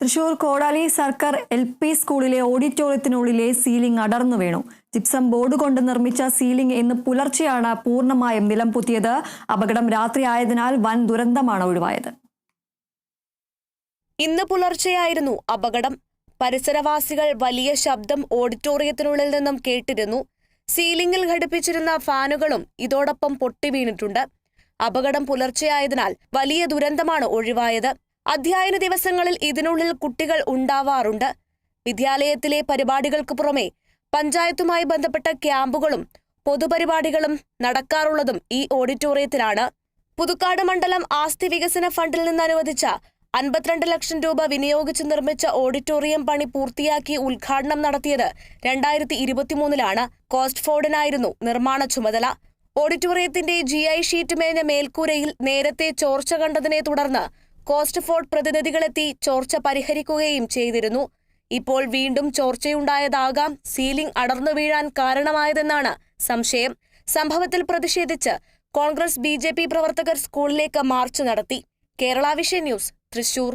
തൃശൂർ കോടാലി സർക്കാർ L P സ്കൂളിലെ ഓഡിറ്റോറിയത്തിനുള്ളിലെ സീലിംഗ് അടർന്നു വീണു. ജിപ്സം ബോർഡ് കൊണ്ട് നിർമ്മിച്ച സീലിംഗ് ഇന്ന് പുലർച്ചെയാണ് പൂർണമായും നിലം പുത്തിയത്. അപകടം രാത്രിയായതിനാൽ വൻ ദുരന്തമാണ് ഒഴിവായത്. ഇന്ന് പുലർച്ചെയായിരുന്നു അപകടം. പരിസരവാസികൾ വലിയ ശബ്ദം ഓഡിറ്റോറിയത്തിനുള്ളിൽ നിന്നും കേട്ടിരുന്നു. സീലിംഗിൽ ഘടിപ്പിച്ചിരുന്ന ഫാനുകളും ഇതോടൊപ്പം പൊട്ടിവീണിട്ടുണ്ട് അപകടം പുലർച്ചെയായതിനാൽ വലിയ ദുരന്തമാണ് ഒഴിവായത്. അധ്യയന ദിവസങ്ങളിൽ ഇതിനുള്ളിൽ കുട്ടികൾ ഉണ്ടാവാറുണ്ട്. വിദ്യാലയത്തിലെ പരിപാടികൾക്ക് പുറമെ പഞ്ചായത്തുമായി ബന്ധപ്പെട്ട ക്യാമ്പുകളും പൊതുപരിപാടികളും നടക്കാറുള്ളതും ഈ ഓഡിറ്റോറിയത്തിലാണ്. പുതുക്കാട് മണ്ഡലം ആസ്തി വികസന ഫണ്ടിൽ നിന്ന് അനുവദിച്ച അൻപത്തിരണ്ട് ലക്ഷം രൂപ വിനിയോഗിച്ച് നിർമ്മിച്ച ഓഡിറ്റോറിയം പണി പൂർത്തിയാക്കി ഉദ്ഘാടനം നടത്തിയത് രണ്ടായിരത്തി ഇരുപത്തിമൂന്നിലാണ് കോസ്റ്റ് ഫോർഡിനായിരുന്നു നിർമ്മാണ ചുമതല. ഓഡിറ്റോറിയത്തിന്റെ ജി ഐ ഷീറ്റ് മേഞ്ഞ മേൽക്കൂരയിൽ നേരത്തെ ചോർച്ച കണ്ടതിനെ തുടർന്ന് കോസ്റ്റ് ഫോർഡ് പ്രതിനിധികളെത്തി ചോർച്ച പരിഹരിക്കുകയും ചെയ്തിരുന്നു. ഇപ്പോൾ വീണ്ടും ചോർച്ചയുണ്ടായതാകാം. സീലിംഗ് അടർന്നു വീഴാൻ കാരണമായതെന്നാണ് സംശയം. സംഭവത്തിൽ പ്രതിഷേധിച്ച് കോൺഗ്രസ് ബി പ്രവർത്തകർ സ്കൂളിലേക്ക് മാർച്ച് നടത്തി. കേരള ന്യൂസ് തൃശൂർ.